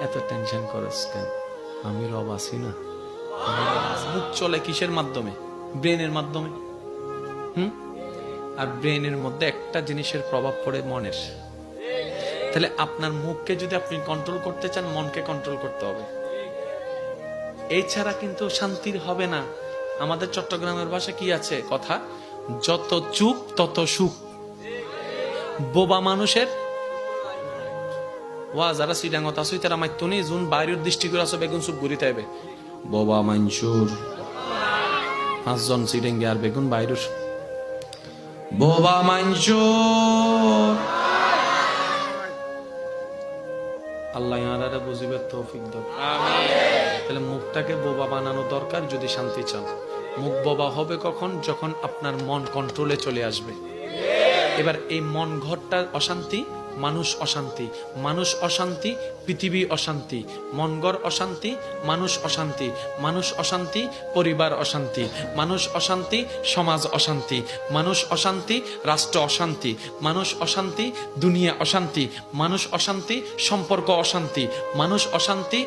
এত টেনশন করস কেন? আমি রব আছি না। মুখ চলে কিসের মাধ্যমে? ব্রেনের মাধ্যমে। হুম? আর ব্রেনের মধ্যে একটা জিনিসের প্রভাব পড়ে মনের। তাহলে আপনার মুখকে যদি আপনি কন্ট্রোল করতে চান, মনকে কন্ট্রোল করতে হবে। এই ছাড়া কিন্তু শান্তির হবে না। আমাদের চট্টগ্রামের ভাষা কি আছে? কথা, যত চুপ, তত সুখ। বোবা মানুষের ওয়া যারা সিডাঙ্গত আসুই তারা মাইতো নি জুন বাইরের দৃষ্টি করে আসো বেগুন সুপ ঘুরিতে হবে বোবা মাইনসুর পাঁচজন সিডেঙ্গে আর বেগুন বাইরের। বোবা মাইনসুর আল্লাহ ইয়ারারে বুঝিবে তৌফিক দাও। তাহলে মুখটাকে বোবা বানানো দরকার যদি শান্তি চান মুখ বোবা হবে কখন? যখন আপনার মন কন্ট্রোলে চলে আসবে। এবার এই মন ঘরটার অশান্তি মানুষ অশান্তি মানুষ অশান্তি, পৃথিবী অশান্তি মনগর অশান্তি, মানুষ অশান্তি মানুষ অশান্তি, পরিবার অশান্তি, মানুষ অশান্তি, সমাজ অশান্তি, মানুষ অশান্তি, রাষ্ট্র অশান্তি, মানুষ অশান্তি, দুনিয়া অশান্তি, মানুষ অশান্তি, সম্পর্ক অশান্তি, মানুষ অশান্তি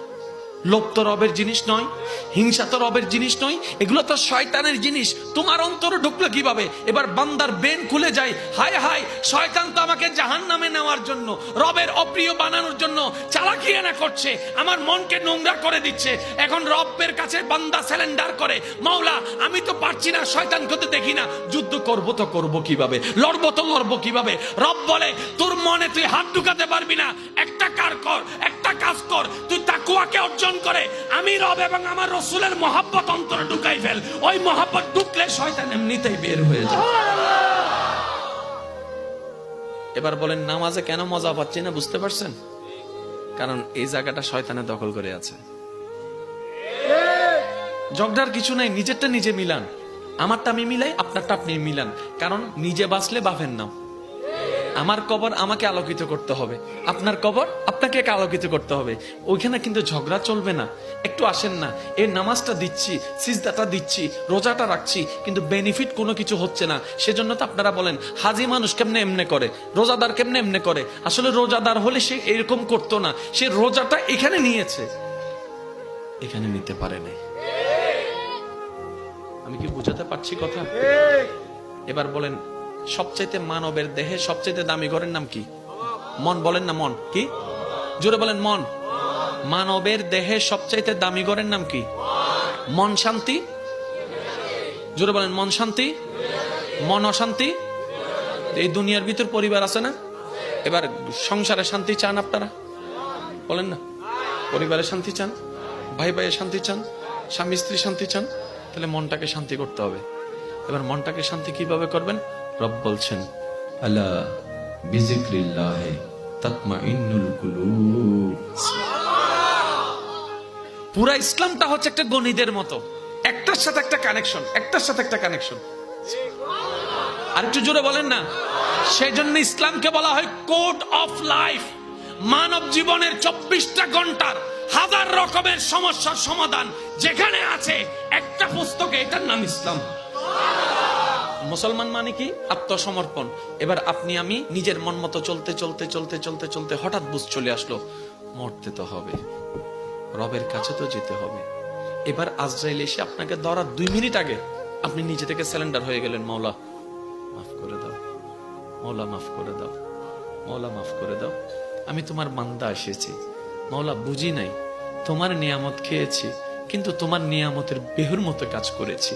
লোভ তো রবের জিনিস নয়, হিংসা তো রবের জিনিস নয়, এগুলো তো শয়তানের জিনিস। তোমার অন্তরে ঢুকলো কীভাবে? এবার বান্দার বেন খুলে যায়, হায় হায়, শয়তান তো আমাকে জাহান নামে নেওয়ার জন্য, রবের অপ্রিয় বানানোর জন্য চালাকি না করছে, আমার মনকে নোংরা করে দিচ্ছে। এখন রবের কাছে বান্দা স্যালেন্ডার করে, মাওলা, আমি তো পারছি না শয়তান করতে দেখি না, যুদ্ধ করব তো করব কীভাবে? লড়বো তো লড়বো কীভাবে? রব বলে, তোর মনে তুই হাত ঢুকাতে পারবি না, একটা কার কর, একটা কাজ কর, তুই তাকুয়াকে অর্জন করে। আমি রব এবং আমার রসুলের মহাব্বত অন্তরে ঢুকাই ফেল। ওই মহাব্বত ঢুকলে শয়তান এমনিতেই বের হয়ে যায়। এবার বলেন, নামাজে কেন মজা পাচ্ছি না বুঝতে পারছেন? কারণ এই জায়গাটা শয়তানে দখল করে আছে। ঝগড়ার কিছু নাই, নিজেরটা নিজে মিলান। আমারটা আমি মিলাই, আপনারটা আপনি মিলান। কারণ নিজে বাঁচলে বাফের নাম আমার কবর আমাকে আলোকিত করতে হবে। আপনার কবর আপনাকে আলোকিত করতে হবে। ওইখানে কিন্তু ঝগড়া চলবে না। একটু আসেন না। এই নামাজটা দিচ্ছি সিজদাটা দিচ্ছি রোজাটা রাখছি কিন্তু বেনিফিট কোনো কিছু হচ্ছে না। সেজন্য তো আপনারা বলেন হাজি মানুষ কেমনে এমনে করে? রোজাদার কেমনে এমনে করে? আসলে রোজাদার হলে সে এরকম করতো না। সে রোজাটা এখানে নিয়েছে। এখানে নিতে পারে নাই। আমি কি বুঝাতে পারছি কথা? এবার বলেন সবচাইতে মানবের দেহে সবচাইতে দামি ঘরের নাম কি? মন বলেন না মন। কি? জোরে বলেন মন। মানবের দেহে সবচাইতে দামি ঘরের নাম কি? মন শান্তি। জোরে বলেন মন শান্তি। মন অশান্তি। এই দুনিয়ার ভিতর পরিবার আছে না? এবার সংসারে শান্তি চান আপনারা? বলেন না। পরিবারে শান্তি চান? ভাই ভাইয়ের শান্তি চান? স্বামী স্ত্রী শান্তি চান? তাহলে মনটাকে শান্তি করতে হবে। এবার মনটাকে শান্তি কীভাবে করবেন? রব বলছেন, আলা বিজিক্রিল্লাহ তাতমাইন্নুল কুলুব। পুরা ইসলামটা হচ্ছে একটা গণিতের মতো। একটার সাথে একটা কানেকশন, একটার সাথে একটা কানেকশন। আর একটু জোরে বলেন না। সেই জন্য ইসলামকে বলা হয় কোড অফ লাইফ। মানব জীবনের চব্বিশটা ঘণ্টার হাজার রকমের সমস্যার সমাধান যেখানে আছে, একটা পুস্তকে এটার নাম ইসলাম। মুসলমান মানে কি? আত্মসমর্পণ। এবার আপনি, আমি নিজের মন মতো চলতে চলতে চলতে চলতে চলতে হঠাৎ বুঝ চলে আসলো, মরতে তো হবে। রবের কাছে তো যেতে হবে। এবার আজরাইল এসে আপনাকে ধরার দুই মিনিট আগে আপনি নিজে থেকে স্যালেন্ডার হয়ে গেলেন, মাওলা। মাফ করে দাও। মৌলা মাফ করে দাও। মৌলা মাফ করে দাও। আমি তোমার বান্দা এসেছি। মৌলা বুঝি নাই। তোমার নিয়ামত খেয়েছি, কিন্তু তোমার নিয়ামতের বেহুর মতো কাজ করেছি।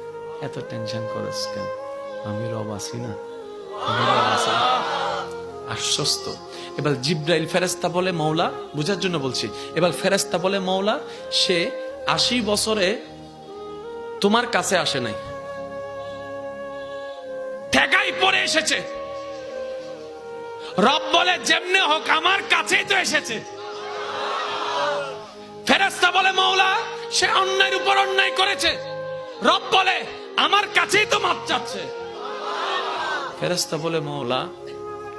এত টেনশন করস কেন? আমি রব আছি না? আশ্বস্ত। এবার জিব্রাইল ফেরেস্তা বলে মৌলা বুঝার জন্য বলছি। এবার ফেরেস্তা বলে মৌলা সে আশি বছরে তোমার কাছে আসে নাই। ঠেকাই পড়ে এসেছে। রব বলে, যেমনে হোক আমার কাছেই তো এসেছে। ফেরেস্তা বলে মৌলা সে অন্যায়ের উপর অন্যায় করেছে। রব বলে আমার কাছেই তো মাপ চাচ্ছে। ফেরেস্তা বলে মৌলা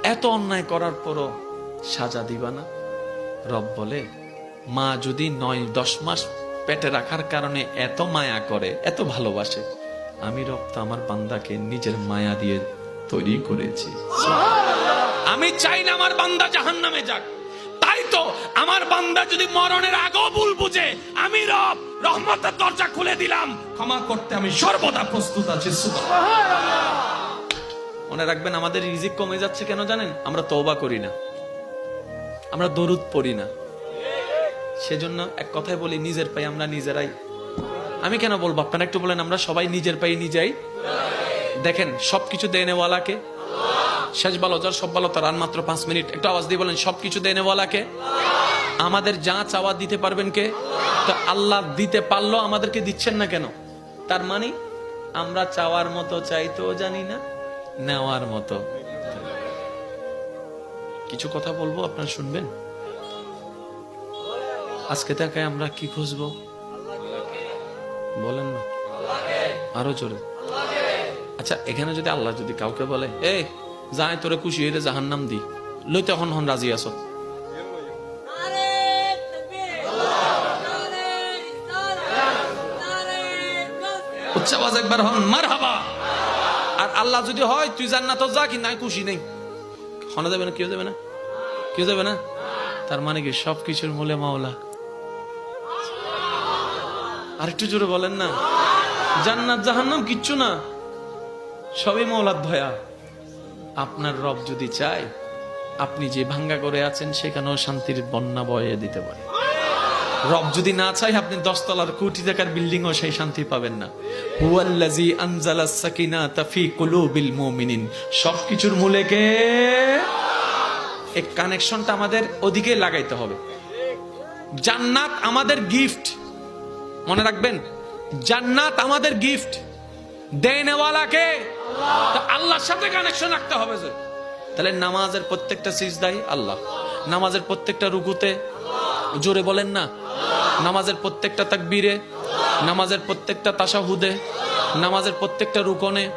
এত অন্যায় করার পরও সাজা দিবা না? রব বলে মা যদি নয় দশ মাস পেটে রাখার কারণে এত মায়া করে এত ভালোবাসে আমি রব তো আমার বান্দাকে নিজের মায়া দিয়ে তৈরি করেছি। আমি চাই না আমার বান্দা জাহান নামে যাক। তো আমার বান্দা যদি মরণের আগেও ভুল বুঝে, আমি রব, রহমতের দরজা খুলে দিলাম। ক্ষমা করতে আমি সর্বদা প্রস্তুত আছি মনে রাখবেন, আমাদের রিজিক কমে যাচ্ছে কেন জানেন? আমরা তওবা করি না। আমরা দরুদ পড়ি না। সেজন্য এক কথায় বলি, নিজের পাই আমরা নিজেরাই। আমি কেন বলব? আপনারা একটু বলেন, আমরা সবাই নিজের পাই নিজেই? দেখেন, সবকিছু দেনেওয়ালাকে শেষ ভালো যার সব ভালো তার আর মাত্র পাঁচ মিনিট। একটু আওয়াজ দিয়ে বলেন, সবকিছু দেনেওয়ালাকে আমাদের যা চাওয়া দিতে পারবেন কে? তো আল্লাহ দিতে পারল, আমাদেরকে দিচ্ছেন না কেন? তার মানে আমরা চাওয়ার মতো চাইতেও জানি না, নেওয়ার মতো। কিছু কথা বলব, আপনারা শুনবেন? আজকে তাকে আমরা কি খুঁজবো? বলেন না। আরও জোরে। আচ্ছা এখানে যদি আল্লাহ যদি কাউকে বলে, এই যাই তোরে খুশি হইলে জাহান নাম দি। লই তখন হন রাজি আছো? নারে তাকবীর নারে রিসালাত নারে উচ্চ আওয়াজ একবার হন মার হাবা আর আল্লাহ যদি হয় তুই জান্নাত যা কি নাই খুশি নেই। হনা যাবে না কেউ যাবে না? কেউ যাবে না? তার মানে কি সব কিছুর মূলে মাওলা। আর একটু জোরে বলেন না। জান্নাত জাহান্নাম কিচ্ছু না। সবই মৌলাদ ভয়া আপনার রব যদি চায়, আপনি যে ভাঙ্গা করে আছেন সেখানেও শান্তির বন্যা বয়ে দিতে পারে। রব যদি না চাই আপনি দশতলার কোটি টাকার বিল্ডিং ও সেই শান্তি পাবেন না। হুয়াল্লাজি আনজালা সাকিনাতা ফি কুলুবিল মুমিনিন। সবকিছুর মূলে কে? এই কানেকশনটা আমাদের ওদিকে লাগাইতে হবে। জান্নাত আমাদের গিফট। মনে রাখবেন, জান্নাত আমাদের গিফট। দেনেওয়ালাকে আল্লাহর সাথে কানেকশন রাখতে হবে যে। তাহলে নামাজের প্রত্যেকটা সিজদাই আল্লাহ। নামাজের প্রত্যেকটা রুকুতে জোরে বলেন না। নামাজের প্রত্যেকটা তাকবীরে, নামাজের প্রত্যেকটা তাসাহুদে নামাজের প্রত্যেকটা রুকনে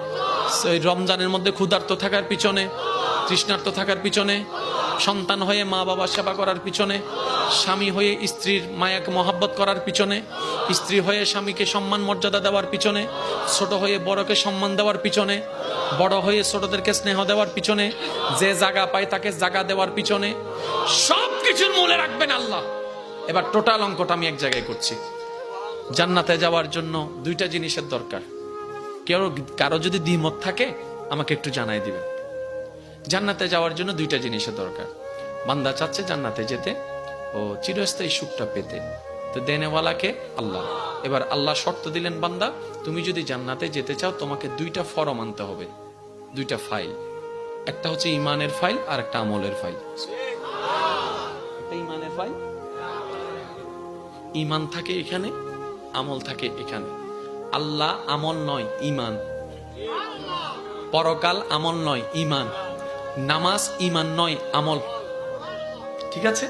রমজানের মধ্যে ক্ষুধার্ত থাকার পিছনে, তৃষ্ণার্ত থাকার পিছনে সন্তান হয়ে মা বাবার সেবা করার পিছনে, স্বামী হয়ে স্ত্রীর মায়াকে মহাব্বত করার পিছনে, স্ত্রী হয়ে স্বামীকে সম্মান মর্যাদা দেওয়ার পিছনে, ছোট হয়ে বড়কে সম্মান দেওয়ার পিছনে, বড় হয়ে ছোটদেরকে স্নেহ দেওয়ার পিছনে, যে জায়গা পায় তাকে জায়গা দেওয়ার পিছনে সব কিছুর মূলে রাখবেন আল্লাহ। এবার টোটাল অঙ্কটা আমি এক জায়গায় করছি। জান্নাতে যাওয়ার জন্য দুইটা জিনিসের দরকার। কেউ কারও যদি দ্বিমত থাকে, আমাকে একটু জানাই দিবেন। জান্নাতে যাওয়ার জন্য দুইটা জিনিসের দরকার। বান্দা চাচ্ছে জান্নাতে যেতে ও চিরস্থায়ী সুখটা পেতে। তো দেনেওয়ালাকে আল্লাহ। এবার আল্লাহ শর্ত দিলেন, বান্দা, তুমি যদি জান্নাতে যেতে চাও, তোমাকে দুইটা ফরম আনতে হবে। দুইটা ফাইল। একটা হচ্ছে ইমানের ফাইল, আর একটা আমলের ফাইল। ইমানের ফাইল? ইমান থাকে এখানে, আমল থাকে এখানে। আল্লাহ আমল নয়, ইমান। পরকাল আমল নয়, ইমান। নামাজ ইমান নয়, আমল। ঠিক আছে?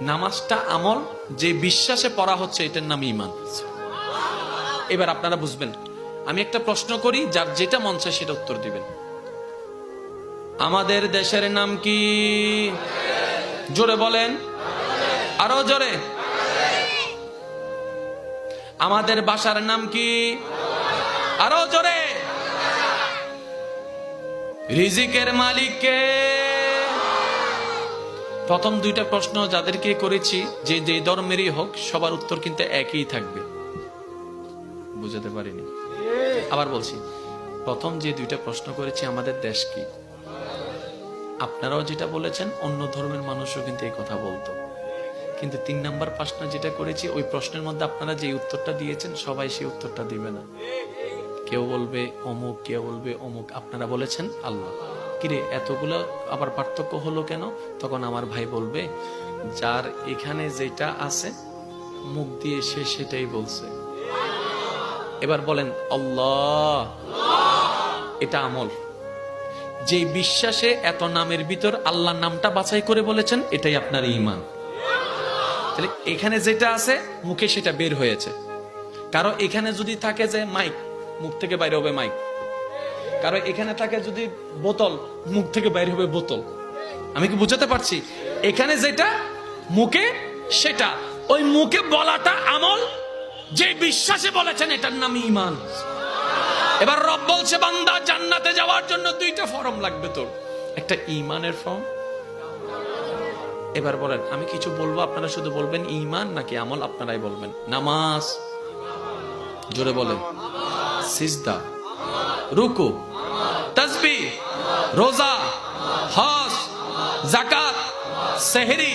নামাজটা আমল, যে বিশ্বাসে পড়া হচ্ছে, এটার নাম ইমান এবার আপনারা বুঝবেন। আমি একটা প্রশ্ন করি, যার যেটা মন চায় সেটা উত্তর দিবেন। আমাদের দেশের নাম কি? জোরে বলেন। আরও জোরে। আমাদের বাসার নাম কি? আরও জোরে। রিজিকের মালিককে। প্রথম দুইটা প্রশ্ন যাদেরকে করেছি, যে যে ধর্মেরই হোক, সবার উত্তর কিন্তু একই থাকবে। বুঝাতে পারিনি। আবার বলছি, প্রথম যে দুইটা প্রশ্ন করেছি, আমাদের দেশ কি? আপনারাও যেটা বলেছেন, অন্য ধর্মের মানুষও কিন্তু এই কথা বলতো। কিন্তু তিন নাম্বার প্রশ্ন যেটা করেছি, ওই প্রশ্নের মধ্যে আপনারা যে উত্তরটা দিয়েছেন, সবাই সেই উত্তরটা দিবে না। কেউ বলবে, অমুক, কেউ বলবে, অমুক। আপনারা বলেছেন, আল্লাহ। কিরে, এতগুলো আবার পার্থক্য হলো কেন? তখন আমার ভাই বলবে, যার এখানে যেটা আছে, মুখ দিয়ে সে সেটাই বলছে। এবার বলেন, আল্লাহ। এটা আমল। যে বিশ্বাসে এত নামের ভিতর আল্লাহ নামটা বাছাই করে বলেছেন, এটাই আপনার ইমান তাহলে এখানে যেটা আছে, মুখে সেটা বের হয়েছে। কারও এখানে যদি থাকে যে, মাইক মুখ থেকে বাইরে হবে মাইক। কারও এখানে থাকে যদি বোতল, মুখ থেকে বাইরে হবে বোতল। আমি কি বুঝাতে পারছি? এখানে যেটা, মুখে সেটা। ওই মুখে বলাটা আমল। যে বিশ্বাসে বলেছেন এটার নাম ইমান এবার রব বলছে, বান্দা, জান্নাতে যাওয়ার জন্য দুইটা ফর্ম লাগবে তোর। একটা ইমানের ফর্ম। এবার বলেন, আমি কিছু বলব, আপনারা শুধু বলবেন ইমান নাকি আমল, আপনারাই বলবেন। নামাজ। জোরে বলেন। সিজদা রুকু তসবি রোজা হজ জাকাত সেহরি